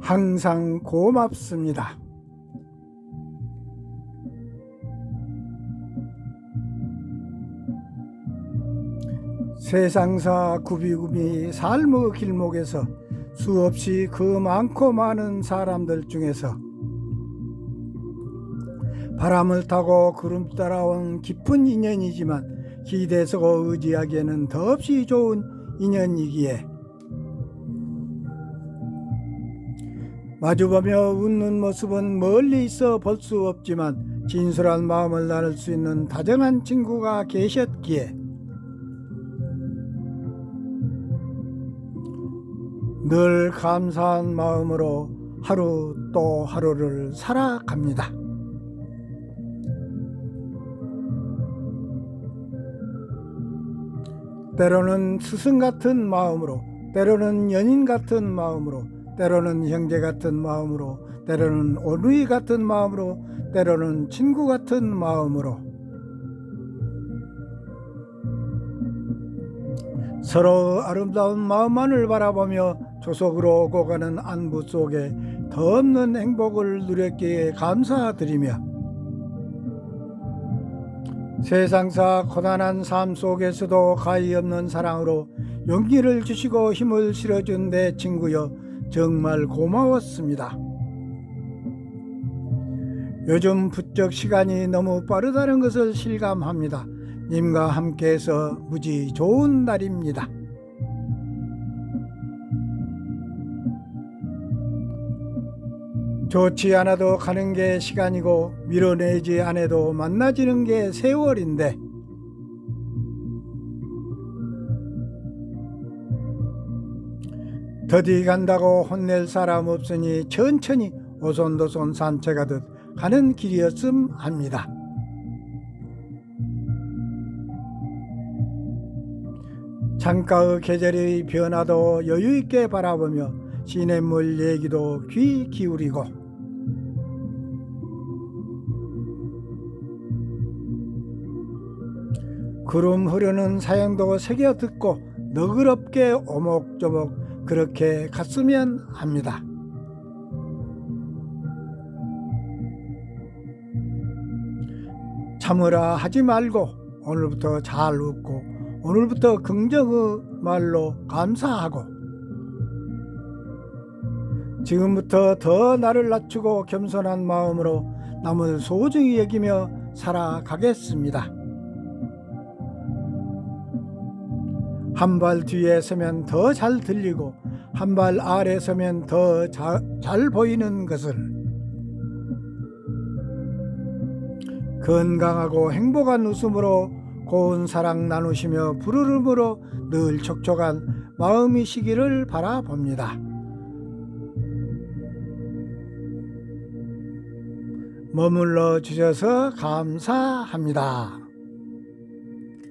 항상 고맙습니다. 세상사 구비구비 삶의 길목에서 수없이 그 많고 많은 사람들 중에서 바람을 타고 구름 따라온 깊은 인연이지만 기대서 의지하기에는 더없이 좋은 인연이기에 마주보며 웃는 모습은 멀리 있어 볼 수 없지만 진솔한 마음을 나눌 수 있는 다정한 친구가 계셨기에 늘 감사한 마음으로 하루 또 하루를 살아갑니다. 때로는 스승 같은 마음으로, 때로는 연인 같은 마음으로, 때로는 형제 같은 마음으로, 때로는 어루이 같은 마음으로, 때로는 친구 같은 마음으로. 서로 아름다운 마음만을 바라보며 조속으로 오고 가는 안부 속에 더 없는 행복을 누렸기에 감사드리며 세상사 고단한 삶 속에서도 가히 없는 사랑으로 용기를 주시고 힘을 실어준 내 친구여 정말 고마웠습니다. 요즘 부쩍 시간이 너무 빠르다는 것을 실감합니다. 님과 함께해서 무지 좋은 날입니다. 좋지 않아도 가는 게 시간이고 밀어내지 않아도 만나지는 게 세월인데 더디 간다고 혼낼 사람 없으니 천천히 오손도손 산책하듯 가는 길이었음 합니다. 창가의 계절의 변화도 여유 있게 바라보며 시냇물 얘기도 귀 기울이고 구름 흐르는 사연도 새겨 듣고 너그럽게 오목조목 그렇게 갔으면 합니다. 참으라 하지 말고 오늘부터 잘 웃고 오늘부터 긍정의 말로 감사하고 지금부터 더 나를 낮추고 겸손한 마음으로 남을 소중히 여기며 살아가겠습니다. 한 발 뒤에 서면 더 잘 들리고 한 발 아래 서면 더 잘 보이는 것을 건강하고 행복한 웃음으로 고운 사랑 나누시며 부르름으로 늘 촉촉한 마음이시기를 바라봅니다. 머물러 주셔서 감사합니다.